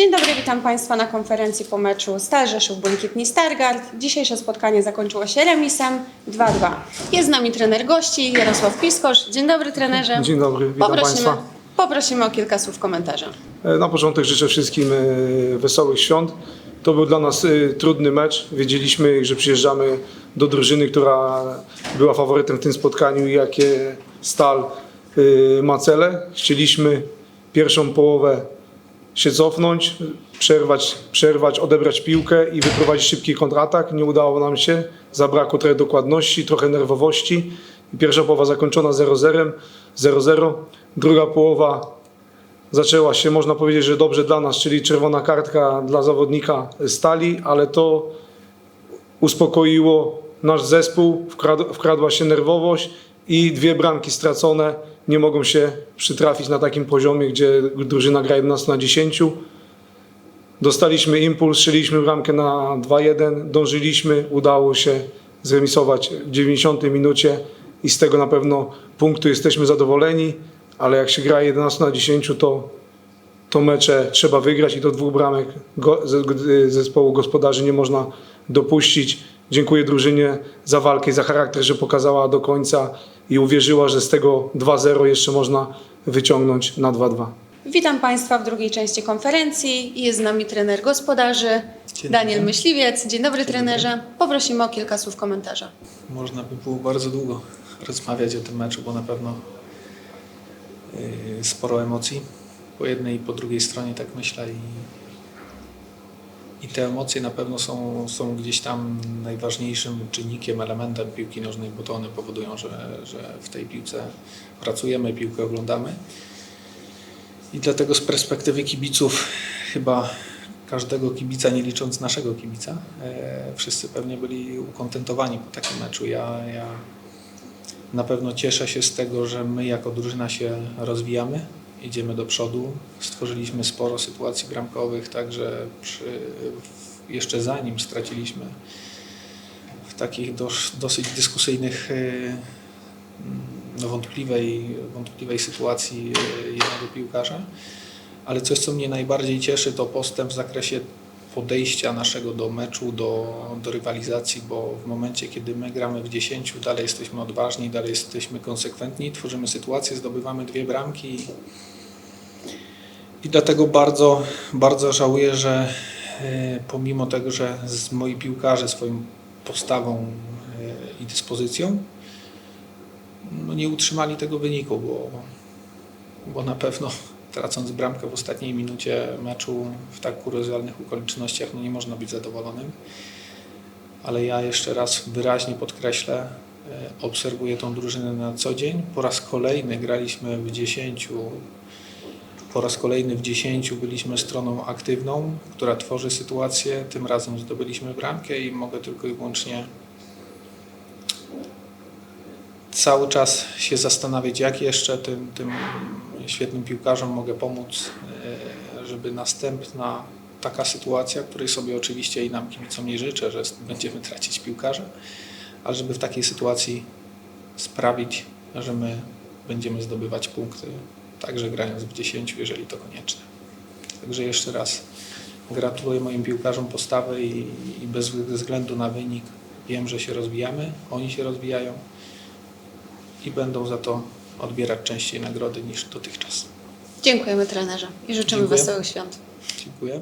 Dzień dobry, witam Państwa na konferencji po meczu Stal Rzeszów Błękitni Stargard. Dzisiejsze spotkanie zakończyło się remisem 2-2. Jest z nami trener gości Jarosław Piskosz. Dzień dobry trenerze. Dzień dobry, witam poprosimy, Państwa. Poprosimy o kilka słów komentarza. E, Na początek życzę wszystkim e, wesołych świąt. To był dla nas e, trudny mecz. Wiedzieliśmy, że przyjeżdżamy do drużyny, która była faworytem w tym spotkaniu i jakie Stal ma cele. Chcieliśmy pierwszą połowę się cofnąć, przerwać, przerwać, odebrać piłkę i wyprowadzić szybki kontratak. Nie udało nam się. Zabrakło trochę dokładności, trochę nerwowości. Pierwsza połowa zakończona 0-0. 0-0. Druga połowa zaczęła się, można powiedzieć, że dobrze dla nas, czyli czerwona kartka dla zawodnika Stali, ale to uspokoiło nasz zespół, wkrad- wkradła się nerwowość i dwie bramki stracone nie mogą się przytrafić na takim poziomie, gdzie drużyna gra 11 na 10. Dostaliśmy impuls, strzeliśmy bramkę na 2-1, dążyliśmy, udało się zremisować w 90 minucie i z tego na pewno punktu jesteśmy zadowoleni, ale jak się gra 11 na 10, to, to mecze trzeba wygrać i do dwóch bramek zespołu gospodarzy nie można dopuścić. Dziękuję drużynie za walkę i za charakter, że pokazała do końca i uwierzyła, że z tego 2-0 jeszcze można wyciągnąć na 2-2. Witam Państwa w drugiej części konferencji. Jest z nami trener gospodarzy Dzień Daniel dobry. Myśliwiec. Dzień dobry trenerze. Poprosimy o kilka słów komentarza. Można by było bardzo długo rozmawiać o tym meczu, bo na pewno yy, sporo emocji po jednej i po drugiej stronie, tak myślę. I, i te emocje na pewno są, są gdzieś tam najważniejszym czynnikiem, elementem piłki nożnej, bo to one powodują, że, że w tej piłce pracujemy, piłkę oglądamy. I dlatego z perspektywy kibiców chyba każdego kibica, nie licząc naszego kibica, e, wszyscy pewnie byli ukontentowani po takim meczu. Ja, ja na pewno cieszę się z tego, że my jako drużyna się rozwijamy, idziemy do przodu. Stworzyliśmy sporo sytuacji bramkowych, także przy, jeszcze zanim straciliśmy w takich dosyć dyskusyjnych e, no, wątpliwej, wątpliwej sytuacji e, jednego piłkarza. Ale coś, co mnie najbardziej cieszy, to postęp w zakresie podejścia naszego do meczu, do, do rywalizacji, bo w momencie, kiedy my gramy w 10, dalej jesteśmy odważni, dalej jesteśmy konsekwentni, tworzymy sytuację, zdobywamy dwie bramki. I, dlatego bardzo, bardzo żałuję, że e, pomimo tego, że z moi piłkarze swoją postawą e, i dyspozycją no nie utrzymali tego wyniku, bo, bo na pewno tracąc bramkę w ostatniej minucie meczu w tak kuriozalnych okolicznościach, no nie można być zadowolonym. Ale ja jeszcze raz wyraźnie podkreślę, e, obserwuję tą drużynę na co dzień. Po raz kolejny graliśmy w 10, po raz kolejny w 10 byliśmy stroną aktywną, która tworzy sytuację. Tym razem zdobyliśmy bramkę i mogę tylko i wyłącznie cały czas się zastanawiać, jak jeszcze tym, tym świetnym piłkarzom mogę pomóc, e, żeby następna taka sytuacja, której sobie oczywiście i nam kibicom nie życzę, że będziemy tracić piłkarza, ale żeby w takiej sytuacji sprawić, że my będziemy zdobywać punkty, także grając w 10, jeżeli to konieczne. Także jeszcze raz gratuluję moim piłkarzom postawy i, i bez względu na wynik wiem, że się rozwijamy, oni się rozwijają i będą za to odbierać częściej nagrody niż dotychczas. Dziękujemy trenerze i życzymy Dziękuję. wesołych świąt. Dziękuję.